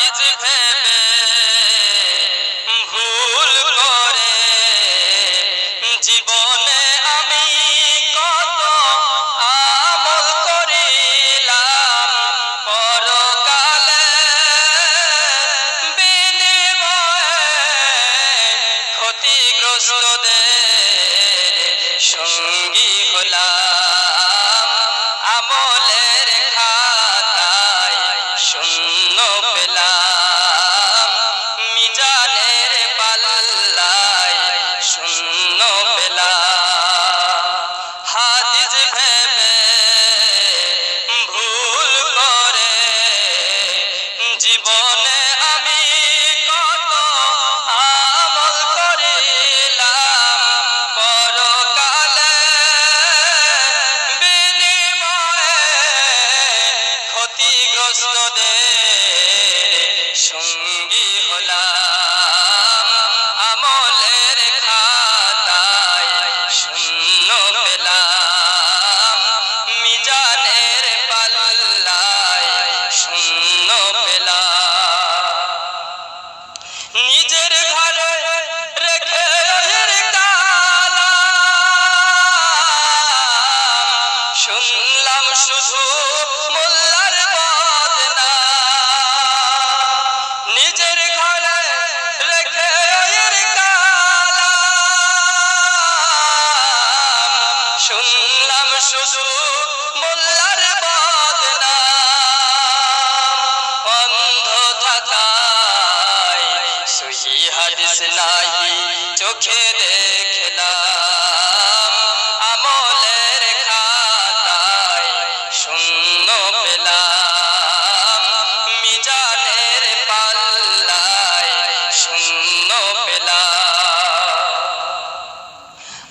হাদিস ভেবে ভুল করে। জীবনে আমি কত আমল করিলাম, পরকালে ক্ষতিগ্রস্তদের সঙ্গী হলাম। আমলের খাতায় শূন্য পেলাম। শুনলাম শুধু মোল্লার বদনা। নিজের ঘরে রেখে শুনলাম শুধু মোল্লার বদনা। অন্ধ থাকায় সহি হাদিস নাই, চোখে দেখলাম।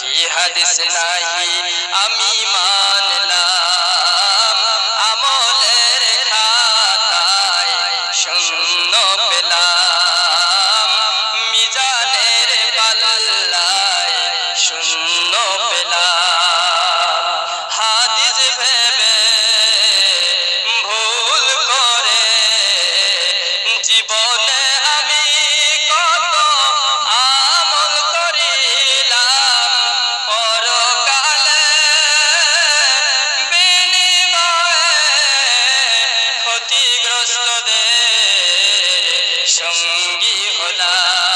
সহি হাদিস নাই আমি মানলাম আমলের খাতায় শূন্য হলাম